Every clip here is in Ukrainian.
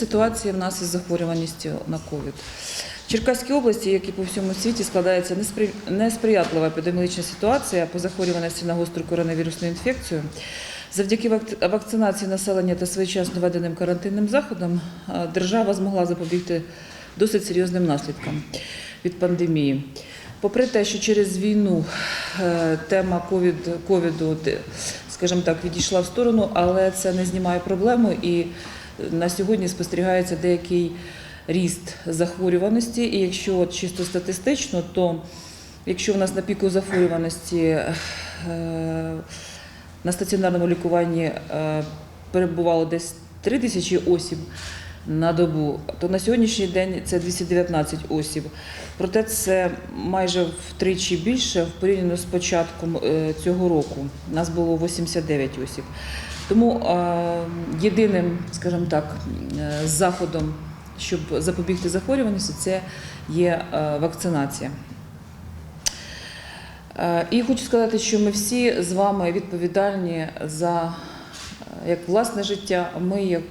Щодо ситуації в нас із захворюваністю на ковід. В Черкаській області, як і по всьому світі, складається неспри- несприятлива епідеміологічна ситуація по захворюваності на гостру коронавірусну інфекцію. Завдяки вакцинації населення та своєчасно введеним карантинним заходам держава змогла запобігти досить серйозним наслідкам від пандемії. Попри те, що через війну е, тема ковід, ковіду, скажімо так, відійшла в сторону, але це не знімає проблему і на сьогодні спостерігається деякий ріст захворюваності. І якщо от чисто статистично, то якщо в нас на піку захворюваності е, на стаціонарному лікуванні е, перебувало десь 3 тисячі осіб на добу, то на сьогоднішній день це 219 осіб. Проте це майже втричі більше в порівняно з початком е, цього року. Нас було 89 осіб. Тому е, єдиним, скажімо так, е, заходом, щоб запобігти захворюваності, це є е, вакцинація. І хочу сказати, що ми всі з вами відповідальні за як власне життя, а ми, як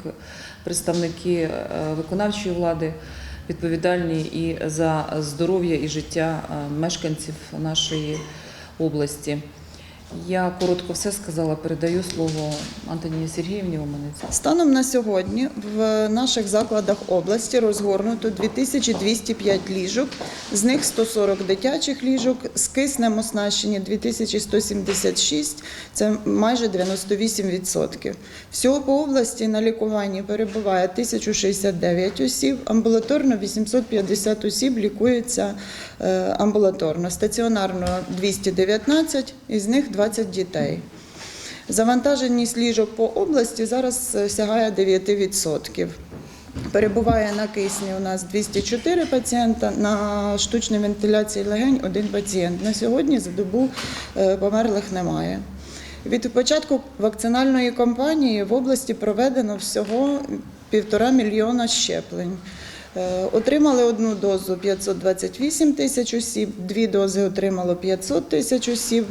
представники виконавчої влади, відповідальні і за здоров'я і життя мешканців нашої області. Я коротко все сказала. Передаю слово Антоніні Сергіївні Оманець. Станом на сьогодні в наших закладах області розгорнуто 2205 ліжок, з них 140 дитячих ліжок, з киснем оснащені 2176, це майже 98%. Всього по області на лікуванні перебуває 1069 осіб, амбулаторно 850 осіб лікуються е, амбулаторно, стаціонарно 219, із них 20 дітей. Завантаженість ліжок по області зараз е, сягає 9%. Перебуває на кисні у нас 204 пацієнта, на штучній вентиляції легень один пацієнт. На сьогодні за добу е, померлих немає. Від початку вакцинальної кампанії в області проведено всього півтора мільйона щеплень. Е, Отримали одну дозу 528 тисяч осіб, дві дози отримало 500 тисяч осіб.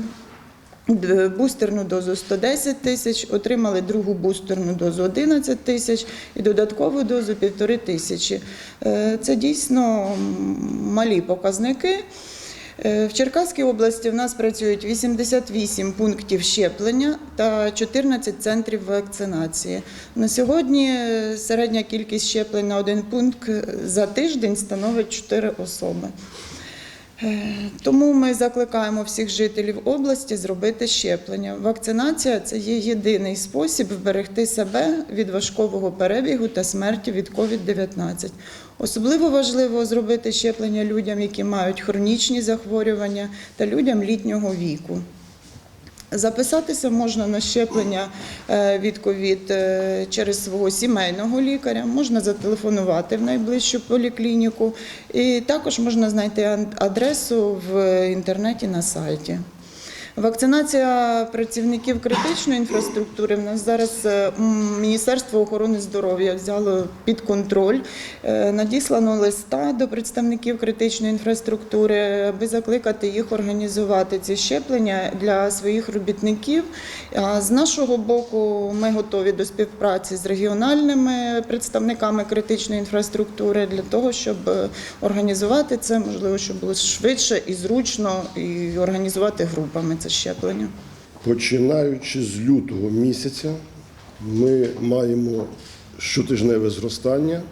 Д- Бустерну дозу 110 тисяч, отримали другу бустерну дозу 11 тисяч і додаткову дозу півтори тисячі. Е, Це дійсно малі показники. Е, В Черкаській області в нас працюють 88 пунктів щеплення та 14 центрів вакцинації. На сьогодні е, середня кількість щеплень на один пункт е, за тиждень становить 4 особи. Е, Тому ми закликаємо всіх жителів області зробити щеплення. Вакцинація це є єдиний спосіб вберегти себе від важкого перебігу та смерті від COVID-19. Особливо важливо зробити щеплення людям, які мають хронічні захворювання, та людям літнього віку. Записатися можна на щеплення е, від ковід е, через свого сімейного лікаря, можна зателефонувати в найближчу поліклініку, і також можна знайти адресу в інтернеті на сайті. Вакцинація працівників критичної інфраструктури в нас зараз е, Міністерство охорони здоров'я взяло під контроль. Е, Надіслано листа до представників критичної інфраструктури, аби закликати їх організувати ці щеплення для своїх робітників. З нашого боку, ми готові до співпраці з регіональними представниками критичної інфраструктури для того, щоб е, організувати це, можливо, щоб було швидше і зручно, і організувати групами це щеплення. Починаючи з лютого місяця, ми маємо щотижневе зростання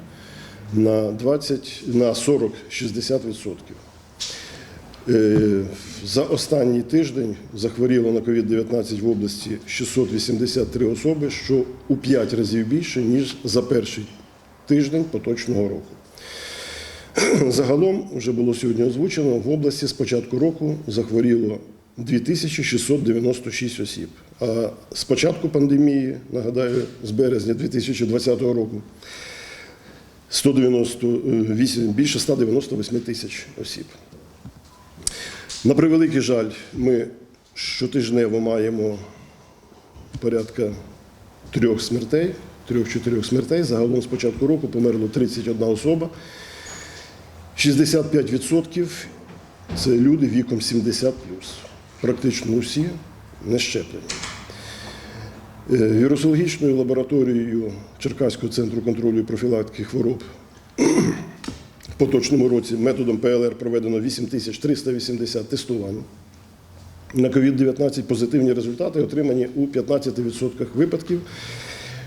на 20, на 40-60%. Е, За останній тиждень захворіло на COVID-19 в області 683 особи, що у 5 разів більше, ніж за перший тиждень поточного року. Загалом, вже було сьогодні озвучено, в області з початку року захворіло 2696 осіб. А з початку пандемії, нагадаю, з березня 2020 року 198, більше 198 тисяч осіб. На превеликий жаль, ми щотижнево маємо порядка трьох смертей, трьох-чотирьох смертей. Загалом з початку року померло 31 особа. 65% це люди віком 70 Практично усі не щеплені. Е, Вірусологічною лабораторією Черкаського центру контролю і профілактики хвороб в поточному році методом ПЛР проведено 8380 тестувань. На COVID-19 позитивні результати отримані у 15% випадків,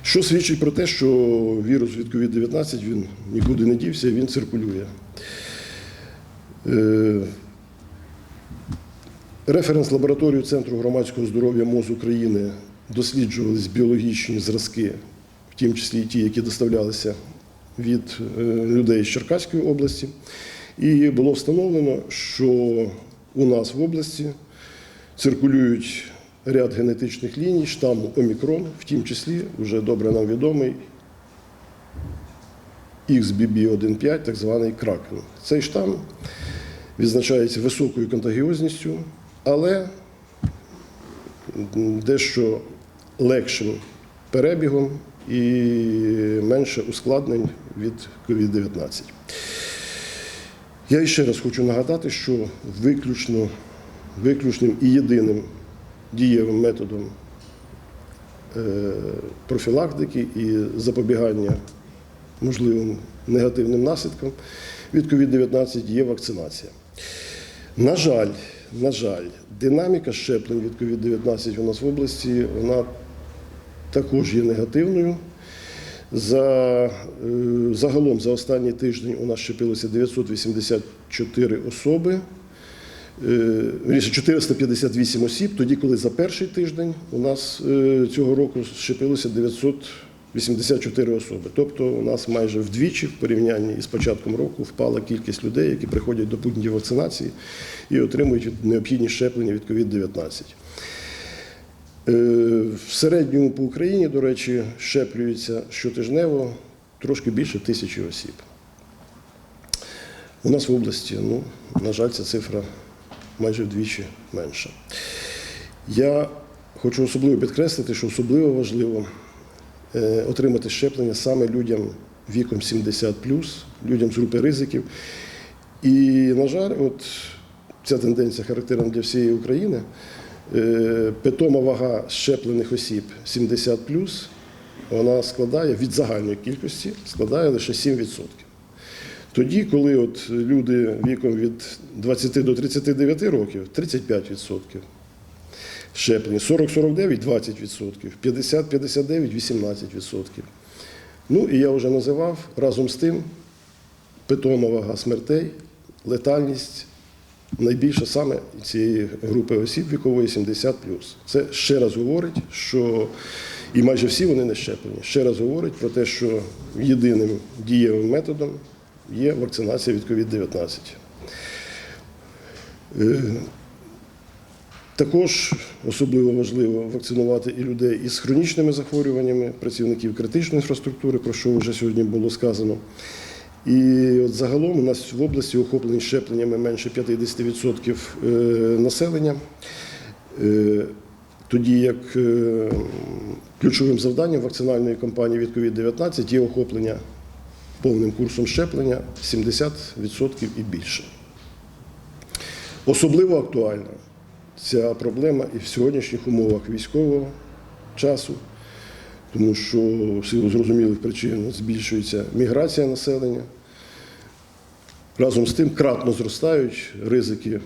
що свідчить про те, що вірус від COVID-19 він нікуди не дівся, він циркулює. Е, Референс лабораторію Центру громадського здоров'я МОЗ України досліджувались біологічні зразки, в тім числі і ті, які доставлялися від е, людей з Черкаської області. І було встановлено, що у нас в області циркулюють ряд генетичних ліній штаму Омікрон, в тім числі вже добре нам відомий XBB1.5, так званий кракен. Цей штам відзначається високою контагіозністю, але дещо легшим перебігом і менше ускладнень від COVID-19. Я ще раз хочу нагадати, що виключно, виключним і єдиним дієвим методом е, профілактики і запобігання можливим негативним наслідкам від COVID-19 є вакцинація. На жаль, на жаль, динаміка щеплень від COVID-19 у нас в області вона також є негативною. За, е, загалом за останній тиждень у нас щепилося 984 особи. Е, 458 осіб, тоді, коли за перший тиждень у нас е, цього року щепилося 984 особи. Тобто у нас майже вдвічі в порівнянні із початком року впала кількість людей, які приходять до пунктів вакцинації і отримують необхідні щеплення від COVID-19. Е, В середньому по Україні, до речі, щеплюється щотижнево трошки більше тисячі осіб. У нас в області, ну, на жаль, ця цифра майже вдвічі менша. Я хочу особливо підкреслити, що особливо важливо отримати щеплення саме людям віком 70 людям з групи ризиків. І, на жаль, от ця тенденція характерна для всієї України. Е, Питома вага щеплених осіб 70 вона складає від загальної кількості складає лише 7%. Тоді, коли от люди віком від 20 до 39 років 35% щеплені, 40-49 20%, 50-59 18%. Ну і я вже називав разом з тим питома вага смертей, летальність найбільша саме цієї групи осіб вікової 70 Це ще раз говорить, що і майже всі вони не щеплені. Ще раз говорить про те, що єдиним дієвим методом є вакцинація від COVID-19. Також особливо важливо вакцинувати і людей із хронічними захворюваннями, працівників критичної інфраструктури, про що вже сьогодні було сказано. І от загалом у нас в області охоплені щепленнями менше 50% е, населення. Е, Тоді як е, ключовим завданням вакцинальної кампанії від COVID-19 є охоплення повним курсом щеплення 70% і більше. Особливо актуальна ця проблема і в сьогоднішніх умовах військового часу, тому що в силу зрозумілих причин збільшується міграція населення. Разом з тим кратно зростають ризики,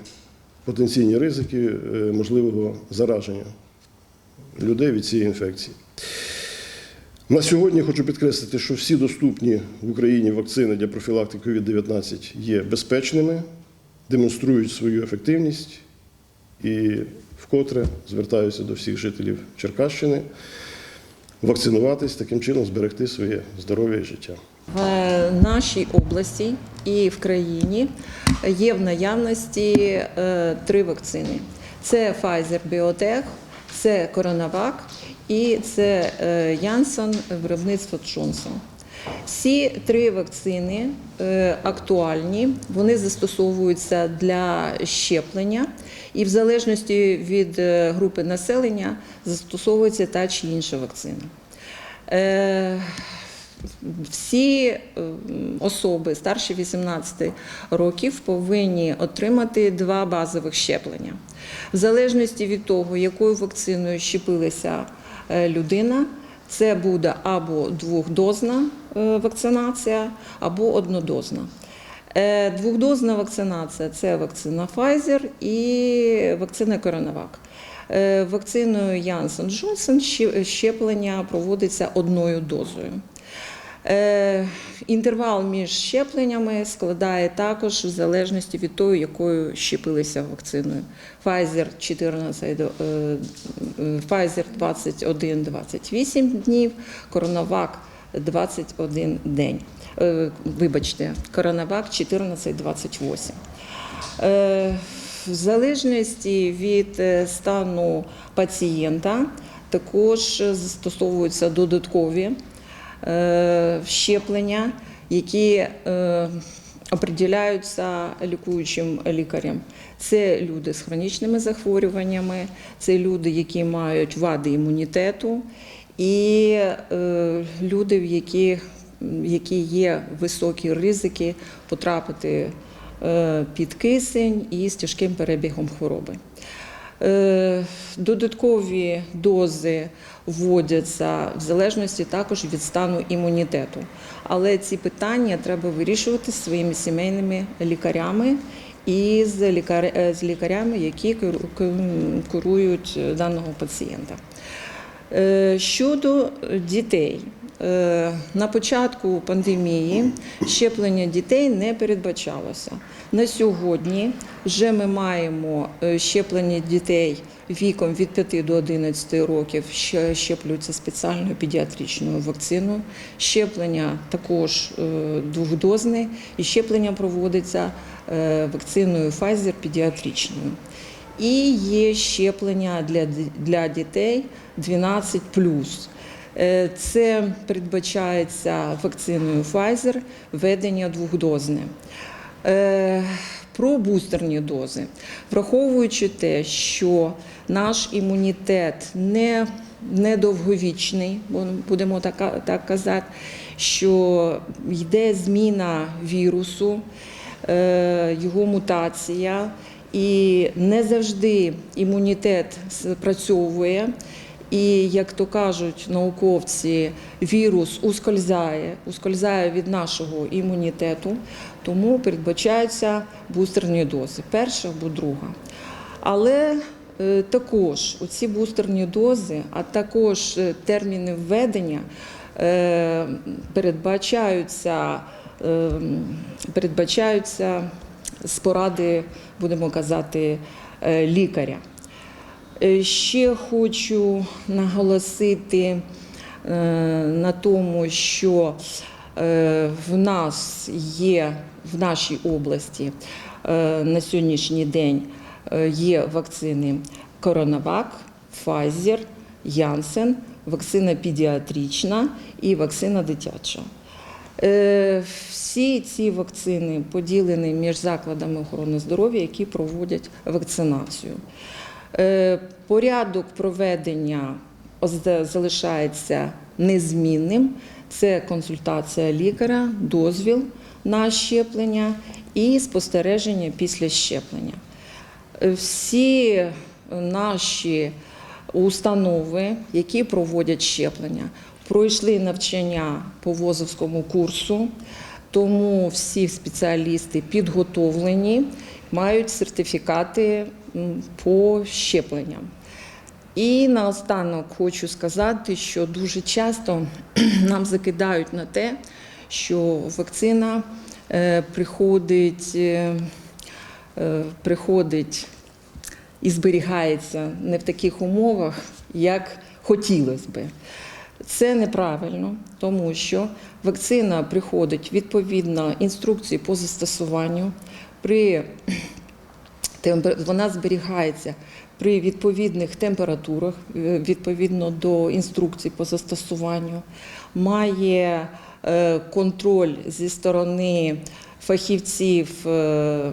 потенційні ризики е, можливого зараження людей від цієї інфекції. На сьогодні хочу підкреслити, що всі доступні в Україні вакцини для профілактики COVID-19 є безпечними, демонструють свою ефективність і вкотре звертаюся до всіх жителів Черкащини вакцинуватись, таким чином зберегти своє здоров'я і життя. В нашій області і в країні є в наявності е, три вакцини: це Pfizer BioNTech, це CoronaVac і це е, Janssen виробництво Johnson. Всі три вакцини е, актуальні, вони застосовуються для щеплення, і в залежності від е, групи населення застосовується та чи інша вакцина. Е, всі особи старші 18 років повинні отримати два базових щеплення. В залежності від того, якою вакциною щепилися е, людина. Це буде або двохдозна вакцинація, або однодозна. Е, Двохдозна вакцинація це вакцина Pfizer і вакцина CoronaVac. Е, Вакциною Janssen Johnson щеплення проводиться одною дозою. Е, Інтервал між щепленнями складає також в залежності від того, якою щепилися вакциною. Pfizer 14, до- е, е, Pfizer 21-28 днів, CoronaVac 21 день. Е, Вибачте, CoronaVac 14-28. Е, В залежності від е, стану пацієнта також застосовуються додаткові щеплення, які определяються лікуючим лікарем. Це люди з хронічними захворюваннями, це люди, які мають вади імунітету, і е, люди, в яких які є високі ризики потрапити е, під кисень і з тяжким перебігом хвороби. Е, Додаткові дози вводяться в залежності також від стану імунітету. Але ці питання треба вирішувати своїми сімейними лікарями і з, е, лікарями, які керують е, даного пацієнта. Е, Щодо дітей, Е, на початку пандемії щеплення дітей не передбачалося. На сьогодні вже ми маємо е, щеплення дітей віком від 5 до 11 років, що щеплюються спеціальною педіатричною вакциною. Щеплення також двохдозне, і щеплення проводиться вакциною Pfizer педіатричною. І є щеплення для, для дітей 12 Е, Це передбачається вакциною Pfizer, введення двохдозне. Е, Про бустерні дози, враховуючи те, що наш імунітет не, не довговічний, бо будемо так, так казати, що йде зміна вірусу, е, його мутація, і не завжди імунітет спрацьовує. І як то кажуть науковці, вірус ускользає, ускользає від нашого імунітету, тому передбачаються бустерні дози, перша або друга. Але е, також оці бустерні дози, а також е, терміни введення е, передбачаються, е, передбачаються з поради, будемо казати, е, лікаря. Е, Ще хочу наголосити е, на тому, що в нас є в нашій області на сьогоднішній день є вакцини CoronaVac, Pfizer, Janssen, вакцина педіатрична і вакцина дитяча. Е, Всі ці вакцини поділені між закладами охорони здоров'я, які проводять вакцинацію. Е, Порядок проведення залишається незмінним. Це консультація лікаря, дозвіл на щеплення і спостереження після щеплення. Е, Всі наші установи, які проводять щеплення, пройшли навчання по ВОЗовському курсу, тому всі спеціалісти підготовлені, мають сертифікати по щепленням. І наостанок хочу сказати, що дуже часто нам закидають на те, що вакцина е, приходить, е, е, приходить і зберігається не в таких умовах, як хотілося би. Це неправильно, тому що вакцина приходить відповідно інструкції по застосуванню. При вона зберігається при відповідних температурах, е, відповідно до інструкцій по застосуванню, має е, контроль зі сторони фахівців е,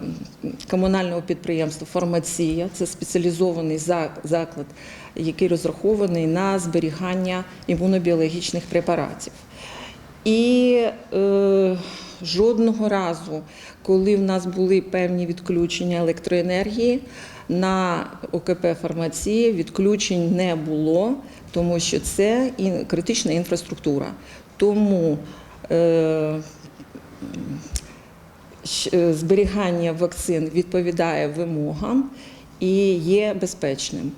комунального підприємства Фармація. Це спеціалізований заклад, який розрахований на зберігання імунобіологічних препаратів. І е, жодного разу, коли в нас були певні відключення електроенергії, на ОКП фармації відключень не було, тому що це критична інфраструктура. Тому е, зберігання вакцин відповідає вимогам і є безпечним.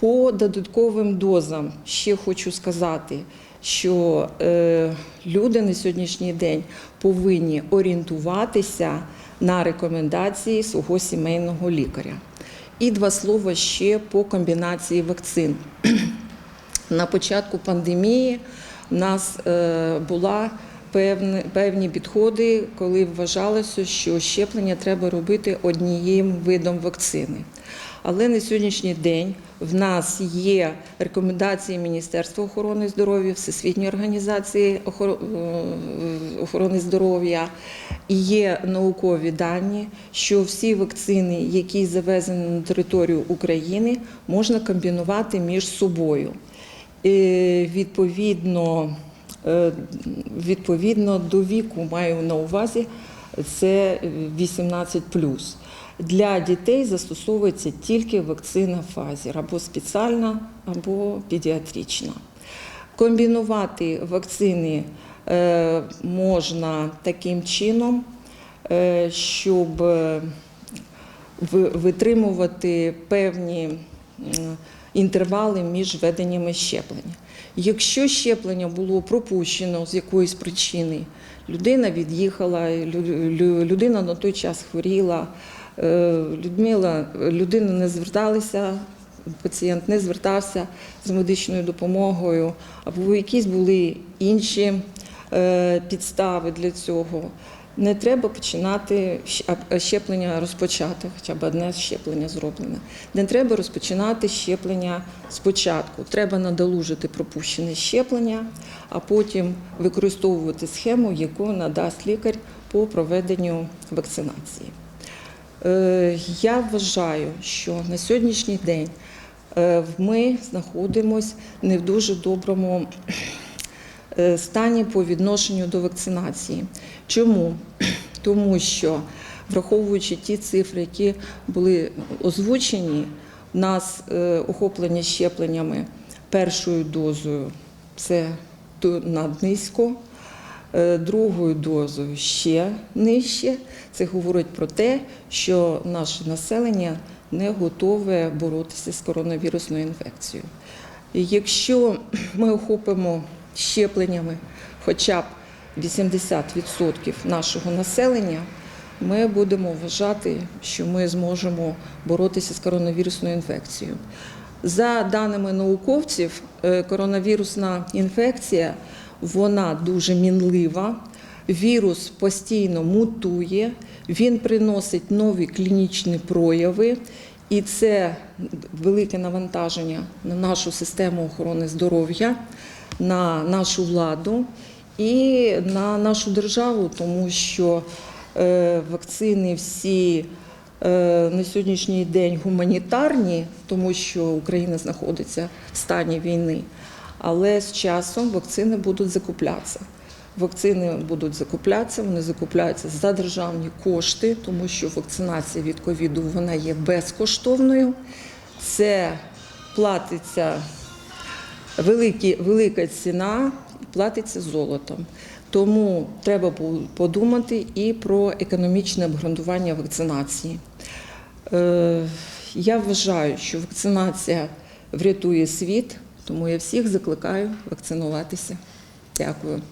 По додатковим дозам ще хочу сказати, що е, люди на сьогоднішній день повинні орієнтуватися на рекомендації свого сімейного лікаря. І два слова ще по комбінації вакцин. На початку пандемії в нас е, була певні, підходи, коли вважалося, що щеплення треба робити однією видом вакцини. Але на сьогоднішній день в нас є рекомендації Міністерства охорони здоров'я, Всесвітньої організації е, охорони здоров'я і є наукові дані, що всі вакцини, які завезені на територію України, можна комбінувати між собою. Е, Відповідно, відповідно до віку маю на увазі це 18 Для дітей застосовується тільки вакцина Pfizer або спеціальна, або педіатрична. Комбінувати вакцини е, можна таким чином, е, щоб е, витримувати певні інтервали між введеннями щеплення. Якщо щеплення було пропущено з якоїсь причини, людина від'їхала, лю- лю- людина на той час хворіла, е, Людмила, людина не зверталася, пацієнт не звертався з медичною допомогою, або якісь були інші е, підстави для цього. Не треба починати щеплення розпочати, хоча б одне щеплення зроблене. Не треба розпочинати щеплення спочатку. Треба надолужити пропущене щеплення, а потім використовувати схему, яку надасть лікар по проведенню вакцинації. Е, Я вважаю, що на сьогоднішній день е, ми знаходимося не в дуже доброму е, стані по відношенню до вакцинації. Чому? Тому що, враховуючи ті цифри, які були озвучені, в нас е, охоплення щепленнями першою дозою це наднизько, е, другою дозою ще нижче. Це говорить про те, що наше населення не готове боротися з коронавірусною інфекцією. Якщо ми охопимо щепленнями хоча б 80% нашого населення, ми будемо вважати, що ми зможемо боротися з коронавірусною інфекцією. За даними науковців, е, коронавірусна інфекція вона дуже мінлива. Вірус постійно мутує, він приносить нові клінічні прояви, і це велике навантаження на нашу систему охорони здоров'я, на нашу владу і на нашу державу, тому що е, вакцини всі е, на сьогоднішній день гуманітарні, тому що Україна знаходиться в стані війни. Але з часом вакцини будуть закуплятися. Вакцини будуть закуплятися, вони закупляються за державні кошти, тому що вакцинація від ковіду вона є безкоштовною. Це платиться велика ціна платиться золотом. Тому треба подумати і про економічне обґрунтування вакцинації. Е, Я вважаю, що вакцинація врятує світ, тому я всіх закликаю вакцинуватися. Дякую.